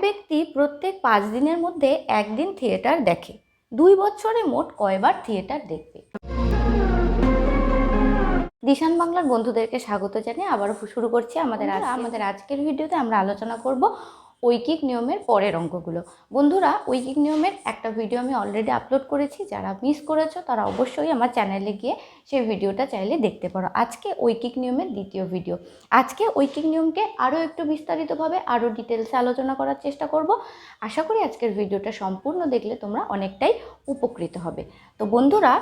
ব্যক্তি প্রত্যেক পাঁচ দিনের মধ্যে একদিন থিয়েটার দেখে। দুই বছরে মোট কয়বার থিয়েটার দেখবে? দিশান বাংলার বন্ধুদেরকে স্বাগত জানিয়ে আবারও শুরু করছি আমাদের আমাদের আজকের ভিডিওতে আমরা আলোচনা করব ঐকিক নিয়মের পরের অঙ্কগুলো। বন্ধুরা, ঐকিক নিয়মের একটা ভিডিও আমি অলরেডি আপলোড করেছি। যারা মিস করেছ, তারা অবশ্যই আমার চ্যানেলে গিয়ে সেই ভিডিওটা চাইলে দেখতে পারো। আজকে ঐকিক নিয়মের দ্বিতীয় ভিডিও আজকে ঐকিক নিয়মকে আরও একটু বিস্তারিতভাবে আরও ডিটেলসে আলোচনা করার চেষ্টা করব। আশা করি আজকের ভিডিওটা সম্পূর্ণ দেখলে তোমরা অনেকটাই উপকৃত হবে। তো বন্ধুরা,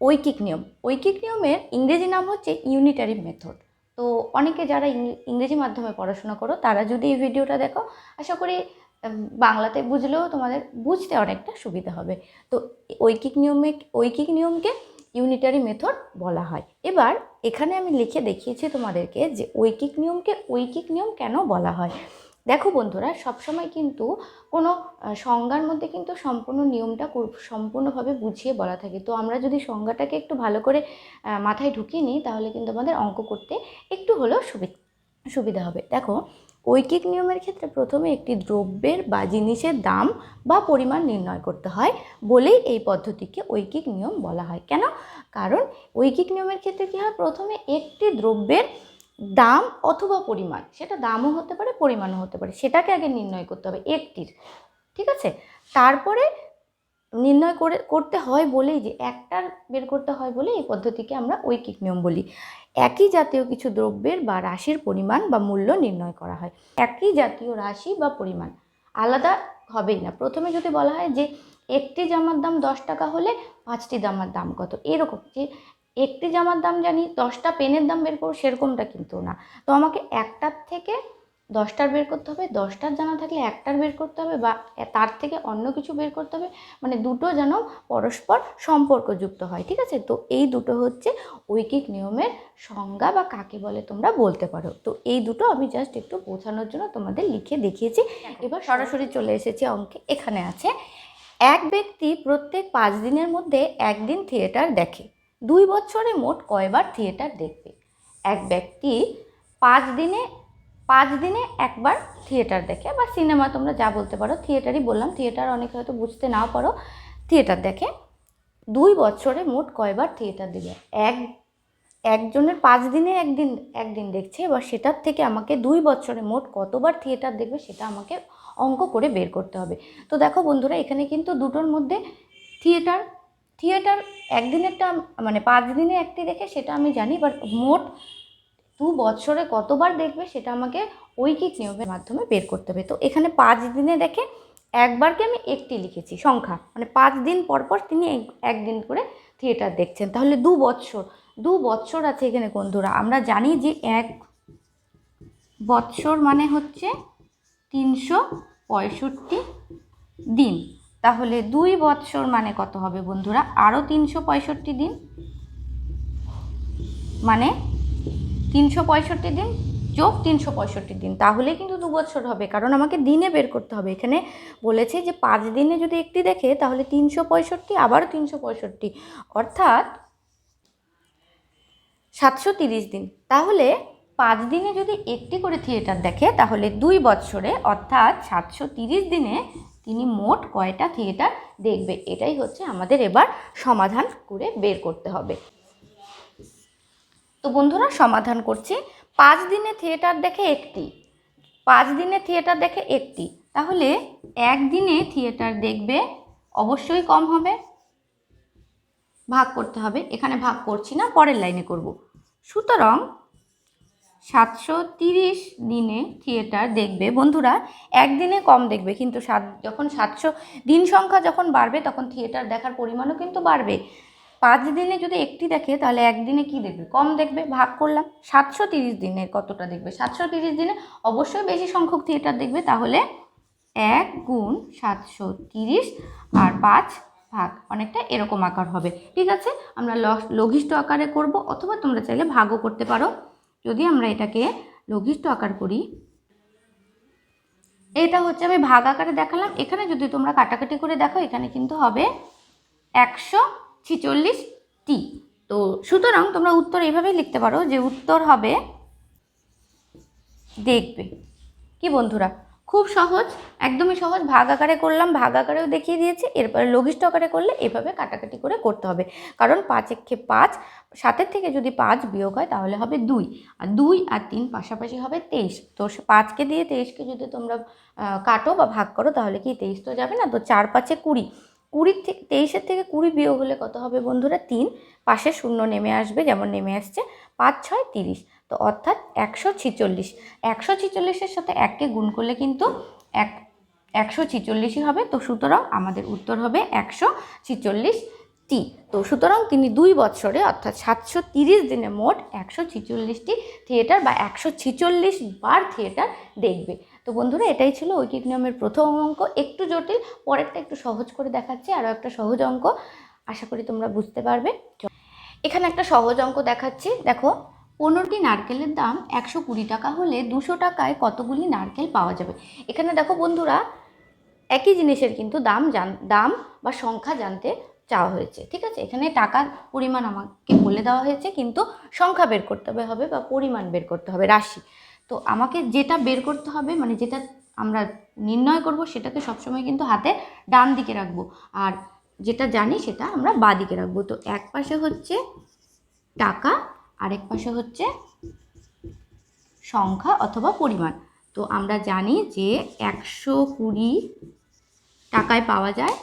ঐকিক নিয়ম। ঐকিক নিয়মের ইংরেজি নাম হচ্ছে ইউনিটারি মেথড তো অনেকে যারা ইংরেজি মাধ্যমে পড়াশোনা করো, তারা যদি এই ভিডিওটা দেখো, আশা করি বাংলাতে বুঝলেও তোমাদের বুঝতে অনেকটা সুবিধা হবে। তো ঐকিক নিয়মে, ঐকিক নিয়মকে ইউনিটারি মেথড বলা হয়। এবার এখানে আমি লিখে দেখিয়েছি তোমাদেরকে যে ঐকিক নিয়মকে ঐকিক নিয়ম কেন বলা হয়? দেখো বন্ধুরা, সবসময় কিন্তু কোনো সংজ্ঞার মধ্যে কিন্তু সম্পূর্ণ নিয়মটা সম্পূর্ণভাবে বুঝিয়ে বলা থাকে। তো আমরা যদি সংজ্ঞাটাকে একটু ভালো করে মাথায় ঢুকিয়ে নিই, তাহলে কিন্তু আমাদের অঙ্ক করতে একটু হলেও সুবিধা সুবিধা হবে। দেখো, ঐকিক নিয়মের ক্ষেত্রে প্রথমে একটি দ্রব্যের বা জিনিসের দাম বা পরিমাণ নির্ণয় করতে হয় বলেই এই পদ্ধতিকে ঐকিক নিয়ম বলা হয়। কেন? কারণ ঐকিক নিয়মের ক্ষেত্রে কী হয়? প্রথমে একটি দ্রব্যের দাম অথবা পরিমাণ, সেটা দামও হতে পারে, পরিমাণও হতে পারে, সেটাকে আগে নির্ণয় করতে হবে, একটির, ঠিক আছে? তারপরে নির্ণয় করে, করতে হয় বলেই যে, একটার বের করতে হয় বলে এই পদ্ধতিকে আমরা ঐকিক নিয়ম বলি। একই জাতীয় কিছু দ্রব্যের বা রাশির পরিমাণ বা মূল্য নির্ণয় করা হয়। একই জাতীয় রাশি বা পরিমাণ, আলাদা হবেই না। প্রথমে যদি বলা হয় যে, একটি জামার দাম দশ টাকা হলে পাঁচটি জামার দাম কত? এরকম, যে একটি জামার দাম জানি দশটা পেনের দাম বের করব সেরকমটা কিন্তু না। তো আমাকে একটার থেকে দশটার বের করতে হবে দশটার জানা থাকলে একটার বের করতে হবে বা তার থেকে অন্য কিছু বের করতে হবে মানে দুটো যেন পরস্পর সম্পর্কযুক্ত হয় ঠিক আছে? তো এই দুটো হচ্ছে ঐকিক নিয়মের সংজ্ঞা বা কাকে বলে তোমরা বলতে পারো। তো এই দুটো আমি জাস্ট একটু বোঝানোর জন্য তোমাদের লিখে দেখিয়েছি। এবার সরাসরি চলে এসেছি অঙ্কে এখানে আছে। এক ব্যক্তি প্রত্যেক পাঁচ দিনের মধ্যে একদিন থিয়েটার দেখে। দুই বছরে মোট কয়বার থিয়েটার দেখবে? এক ব্যক্তি পাঁচ দিনে পাঁচ দিনে একবার থিয়েটার দেখে বা সিনেমা তোমরা যা বলতে পারো, থিয়েটারই বললাম, থিয়েটার অনেকে হয়তো বুঝতে নাও পারো, থিয়েটার দেখে দুই বছরে মোট কয়বার থিয়েটার দিবে এক, একজনের পাঁচ দিনে একদিন একদিন দেখছে, এবার সেটার থেকে আমাকে দুই বছরে মোট কতবার থিয়েটার দেখবে সেটা আমাকে অঙ্ক করে বের করতে হবে। তো দেখো বন্ধুরা, এখানে কিন্তু দুটোর মধ্যে থিয়েটার থিয়েটার একদিনেরটা মানে পাঁচ দিনে একটি দেখে সেটা আমি জানি বাট মোট দু বছরে কতবার দেখবে সেটা আমাকে ঐকিক নিয়মের মাধ্যমে বের করতে হবে। তো এখানে পাঁচ দিনে দেখে একবারকে আমি একটি লিখেছি সংখ্যা মানে পাঁচ দিন পর পর তিনি এক- একদিন করে থিয়েটার দেখছেন। তাহলে দু বৎসর দু বৎসর আছে এখানে বন্ধুরা, আমরা জানি যে এক বৎসর মানে হচ্ছে তিনশো পঁয়ষট্টি দিন। তাহলে দুই বৎসর মানে কত হবে বন্ধুরা? আরও তিনশো পঁয়ষট্টি দিন। মানে তিনশো পঁয়ষট্টি দিন যোগ তিনশো পঁয়ষট্টি দিন। তাহলে কিন্তু দু বছর হবে, কারণ আমাকে দিনে বের করতে হবে। এখানে বলেছে যে পাঁচ দিনে যদি একটি দেখে, তাহলে তিনশো পঁয়ষট্টি আবার তিনশো পঁয়ষট্টি। অর্থাৎ সাতশো তিরিশ দিন। তাহলে পাঁচ দিনে যদি একটি করে থিয়েটার দেখে, তাহলে দুই বছরে অর্থাৎ সাতশো তিরিশ দিনে তিনি মোট কয়টা থিয়েটার দেখবে? এটাই হচ্ছে আমাদের এবার সমাধান করে বের করতে হবে। তো বন্ধুরা, সমাধান করছি। পাঁচ দিনে থিয়েটার দেখে একটি। পাঁচ দিনে থিয়েটার দেখে একটি। তাহলে একদিনে থিয়েটার দেখবে অবশ্যই কম হবে। ভাগ করতে হবে। এখানে ভাগ করছি না, পরের লাইনে করব। সুতরাং সাতশো তিরিশ দিনে থিয়েটার দেখবে। বন্ধুরা, একদিনে কম দেখবে, কিন্তু সাত, যখন সাতশো, দিন সংখ্যা যখন বাড়বে, তখন থিয়েটার দেখার পরিমাণও কিন্তু বাড়বে। পাঁচ দিনে যদি একটি দেখে, তাহলে একদিনে কি দেখবে? কম দেখবে, ভাগ করলাম, সাতশো তিরিশ দিনের কতটা দেখবে? সাতশো তিরিশ দিনে অবশ্যই বেশি সংখ্যক থিয়েটার দেখবে, তাহলে এক গুণ সাতশো তিরিশ আর পাঁচ ভাগ, অনেকটা এরকম আকার হবে। ঠিক আছে, আমরা লঘিষ্ঠ আকারে করব, অথবা তোমরা চাইলে ভাগও করতে পারো। যদি আমরা এটাকে লঘিষ্ঠ আকার করি, এটা হচ্ছে আমি ভাগ আকারে দেখালাম। এখানে যদি তোমরা কাটাকাটি করে দেখো, এখানে কিন্তু হবে একশো ছিচল্লিশ টি। তো সুতরাং তোমরা উত্তর এইভাবেই লিখতে পারো যে উত্তর হবে দেখবে। কি বন্ধুরা? খুব সহজ, একদমই সহজ। ভাগ আকারে করলাম, ভাগ আকারেও দেখিয়ে দিয়েছি। এরপরে লঘিষ্ঠ আকারে করলে এভাবে কাটাকাটি করে করতে হবে। কারণ পাঁচ একে পাঁচ, সাতের থেকে যদি পাঁচ বিয়োগ হয় তাহলে হবে দুই। আর দুই আর তিন পাশাপাশি হবে তেইশ। তো পাঁচকে দিয়ে তেইশকে যদি তোমরা কাটো বা ভাগ করো তাহলে কি তেইশ তো যাবে না? তো চার পাঁচে কুড়ি। কুড়ির থেকে তেইশের থেকে কুড়ি বিয়োগ হলে কত হবে বন্ধুরা? তিন। পাশে শূন্য নেমে আসবে, যেমন নেমে আসছে পাঁচ, ছয়, তিরিশ। তো অর্থাৎ একশো ছিচল্লিশ। একশো ছিচল্লিশের সাথে এককে গুণ করলে কিন্তু এক, একশো ছিচল্লিশই হবে। তো সুতরাং আমাদের উত্তর হবে একশো ছিচল্লিশ টি তো সুতরাং তিনি দুই বছরে অর্থাৎ সাতশো তিরিশ দিনে মোট একশো ছিচল্লিশটি থিয়েটার বা একশো ছিচল্লিশ বার থিয়েটার দেখবে। তো বন্ধুরা, এটাই ছিল ঐকিক নিয়মের প্রথম অঙ্ক। একটু জটিল, পরেরটা একটু সহজ করে দেখাচ্ছি। আরও একটা সহজ অঙ্ক, আশা করি তোমরা বুঝতে পারবে। এখানে একটা সহজ অঙ্ক দেখাচ্ছি। দেখো পনেরোটি নারকেলের দাম একশো কুড়ি টাকা হলে দুশো টাকায় কতগুলি নারকেল পাওয়া যাবে? এখানে দেখো বন্ধুরা, একই জিনিসের কিন্তু দাম জান, দাম বা সংখ্যা জানতে চাওয়া হয়েছে, ঠিক আছে? এখানে টাকার পরিমাণ আমাকে বলে দেওয়া হয়েছে, কিন্তু সংখ্যা বের করতে হবে বা পরিমাণ বের করতে হবে, রাশি। তো আমাকে যেটা বের করতে হবে মানে যেটা আমরা নির্ণয় করব, সেটাকে সবসময় কিন্তু হাতে ডান দিকে রাখব, আর যেটা জানি সেটা আমরা বাঁ দিকে রাখব। তো এক পাশে হচ্ছে টাকা আরেক পাশে হচ্ছে সংখ্যা অথবা পরিমাণ। তো আমরা জানি যে একশো কুড়ি টাকায় পাওয়া যায়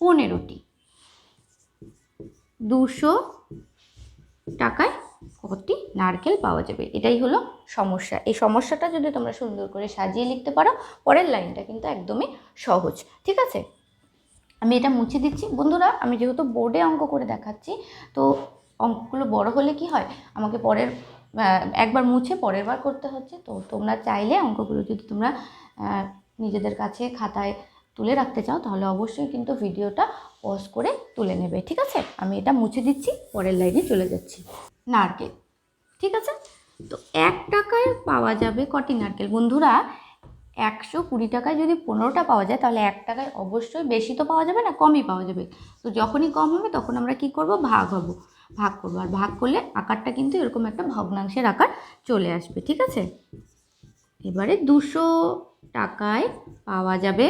পনেরোটি। দুশো টাকায় কতটি নারকেল পাওয়া যাবে? এটাই হলো সমস্যা। এই সমস্যাটা যদি তোমরা সুন্দর করে সাজিয়ে লিখতে পারো, পরের লাইনটা কিন্তু একদমই সহজ। ঠিক আছে? আমি এটা মুছে দিচ্ছি। বন্ধুরা, আমি যেহেতু বোর্ডে অঙ্ক করে দেখাচ্ছি, তো অঙ্কগুলো বড় হলে কি হয়? আমাকে পরের একবার মুছে পরের বার করতে হচ্ছে। তো তোমরা চাইলে অঙ্কগুলো যদি তোমরা নিজেদের কাছে খাতায় তুলে রাখতে চাও, তাহলে অবশ্যই কিন্তু ভিডিওটা পজ করে তুলে নেবে, ঠিক আছে? আমি এটা মুছে দিচ্ছি, পরের লাইনে চলে যাচ্ছি। নারকেল, ঠিক আছে? তো এক টাকায় পাওয়া যাবে কটি নারকেল? বন্ধুরা, একশো কুড়ি টাকায় যদি পনেরোটা পাওয়া যায়, তাহলে এক টাকায় অবশ্যই বেশি তো পাওয়া যাবে না, কমই পাওয়া যাবে। তো যখনই কম হবে, তখন আমরা কি করব? ভাগ হব। ভাগ করব। আর ভাগ করলে আকারটা কিন্তু এরকম একটা ভগ্নাংশের আকার চলে আসবে, ঠিক আছে? এবারে দুশো টাকায় পাওয়া যাবে।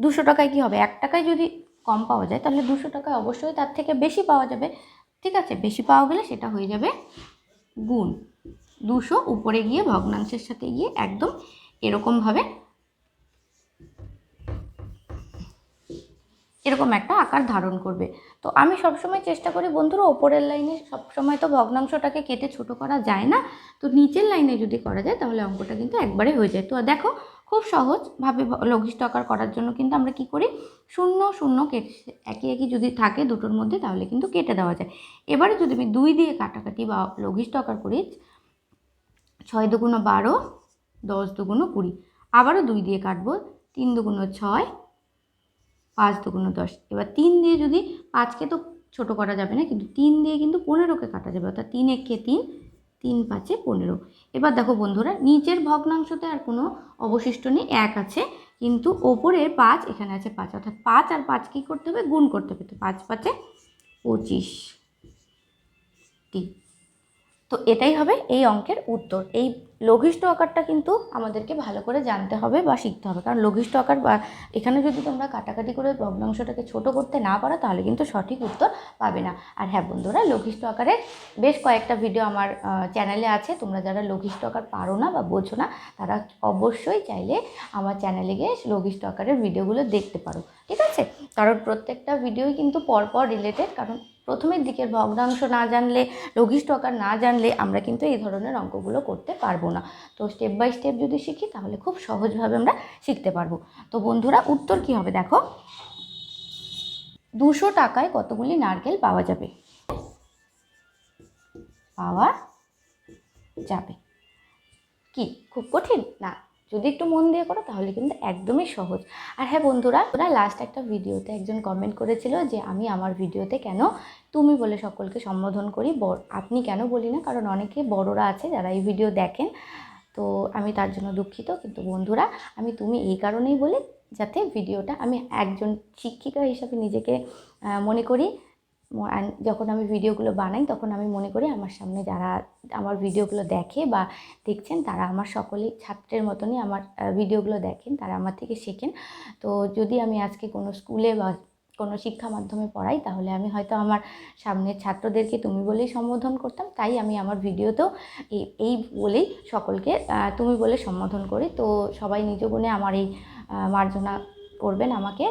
দুশো টাকায় কি হবে? এক টাকায় যদি কম পাওয়া যায়, তাহলে দুশো টাকায় অবশ্যই তার থেকে বেশি পাওয়া যাবে, ঠিক আছে? বেশি পাওয়া গেলে সেটা হয়ে যাবে গুণ। দুশো উপরে গিয়ে ভগ্নাংশের সাথে গিয়ে একদম এরকমভাবে এরকম একটা আকার ধারণ করবে। তো আমি সবসময় চেষ্টা করি, বন্ধুরা, ওপরের লাইনে সবসময় তো ভগ্নাংশটাকে কেটে ছোট করা যায় না। তো নিচের লাইনে যদি করা যায়, তাহলে অঙ্কটা কিন্তু একবারে হয়ে যায়। তো দেখো, খুব সহজভাবে লঘিষ্ঠ আকার করার জন্য কিন্তু আমরা কি করি? শূন্য শূন্য কেটে একই একই যদি থাকে দুটোর মধ্যে, তাহলে কিন্তু কেটে দেওয়া যায়। এবারে যদি আমি দুই দিয়ে কাটাকাটি বা লঘিষ্ঠ আকার করি, ছয় দুগুণ বারো, দশ দুগুণ কুড়ি। আবারও দুই দিয়ে কাটবো, তিন দুগুণ ছয় পাঁচ দুগুণ দশ। এবার তিন দিয়ে যদি পাঁচকে তো ছোট করা যাবে না, কিন্তু তিন দিয়ে কিন্তু পনেরোকে কাটা যাবে, অর্থাৎ তিন একে তিন তিন পাঁচে পনেরো। এবার দেখো বন্ধুরা, নিচের ভগ্নাংশতে আর কোনো অবশিষ্ট নেই, এক আছে, কিন্তু ওপরের পাঁচ, এখানে আছে পাঁচ, অর্থাৎ পাঁচ আর পাঁচ কী করতে হবে? গুণ করতে হবে, তো পাঁচ পাঁচে পঁচিশ টি। তো এটাই হবে এই অঙ্কের উত্তর। এই লঘিষ্ঠ আকারটা কিন্তু আমাদেরকে ভালো করে জানতে হবে বা শিখতে হবে। কারণ লঘিষ্ঠ আকার বা এখানে যদি তোমরা কাটাকাটি করে ভগ্নাংশটাকে ছোট করতে না পারো, তাহলে কিন্তু সঠিক উত্তর পাবে না। আর হ্যাঁ বন্ধুরা, লঘিষ্ঠ আকারে বেশ কয়েকটা ভিডিও আমার চ্যানেলে আছে। তোমরা যারা লঘিষ্ঠ আকার পারো না বা বোঝো না, তারা অবশ্যই চাইলে আমার চ্যানেলে গিয়ে লঘিষ্ঠ আকারের ভিডিওগুলো দেখতে পারো। ঠিক আছে? কারণ প্রত্যেকটা ভিডিওই কিন্তু পরপর রিলেটেড কারণ প্রথমের দিকের ভগ্নাংশ না জানলে লঘিষ্ঠ আকার না জানলে আমরা কিন্তু এই ধরনের অঙ্কগুলো করতে পারব না। তো স্টেপ বাই স্টেপ যদি শিখি, তাহলে খুব সহজভাবে আমরা শিখতে পারব। তো বন্ধুরা, উত্তর কি হবে দেখো? দুশো টাকায় কতগুলি নারকেল পাওয়া যাবে? পাওয়া যাবে। কি? খুব কঠিন? না। যদি একটু মন দিয়ে করো, তাহলে কিন্তু একদমই সহজ। আর হ্যাঁ বন্ধুরা ওরা লাস্ট একটা ভিডিওতে একজন কমেন্ট করেছিল যে, আমি আমার ভিডিওতে কেন তুমি বলে সকলকে সম্বোধন করি? আপনি কেন বলি না? কারণ অনেকে বড়রা আছে যারা এই ভিডিও দেখেন। তো আমি তার জন্য দুঃখিত। কিন্তু বন্ধুরা, আমি তুমি এই কারণেই বলি যাতে ভিডিওটা আমি একজন শিক্ষিকা হিসাবে নিজেকে মনে করি। যখন আমি ভিডিওগুলো বানাই, তখন আমি মনে করি আমার সামনে যারা আমার ভিডিওগুলো দেখে বা দেখছেন, তারা আমার সকলেই ছাত্রের মতনই আমার ভিডিওগুলো দেখেন, তারা আমার থেকে শেখেন। তো যদি আমি আজকে কোনো স্কুলে বা কোনো শিক্ষা মাধ্যমে পড়াই, তাহলে আমি হয়তো আমার সামনের ছাত্রদেরকে তুমি বলেই সম্বোধন করতাম। তাই আমি আমার ভিডিওতেও এই এই বলেই সকলকে তুমি বলে সম্বোধন করি। তো সবাই নিজ গুণে আমার এই মার্জনা করবেন আমাকে।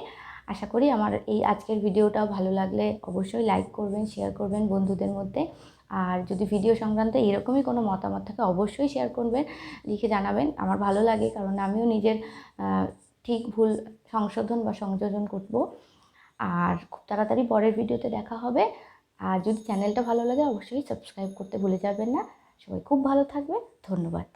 আশা করি আমার এই আজকের ভিডিওটাও ভালো লাগলে অবশ্যই লাইক করবেন শেয়ার করবেন বন্ধুদের মধ্যে। আর যদি ভিডিও সংক্রান্ত এরকমই কোনো মতামত থাকে, অবশ্যই শেয়ার করবেন, লিখে জানাবেন। আমার ভালো লাগে কারণ আমিও নিজের ঠিক ভুল সংশোধন বা সংযোজন করব। আর খুব তাড়াতাড়ি পরের ভিডিওতে দেখা হবে। আর যদি চ্যানেলটা ভালো লাগে, অবশ্যই সাবস্ক্রাইব করতে ভুলে যাবেন না। সবাই খুব ভালো থাকবে ধন্যবাদ।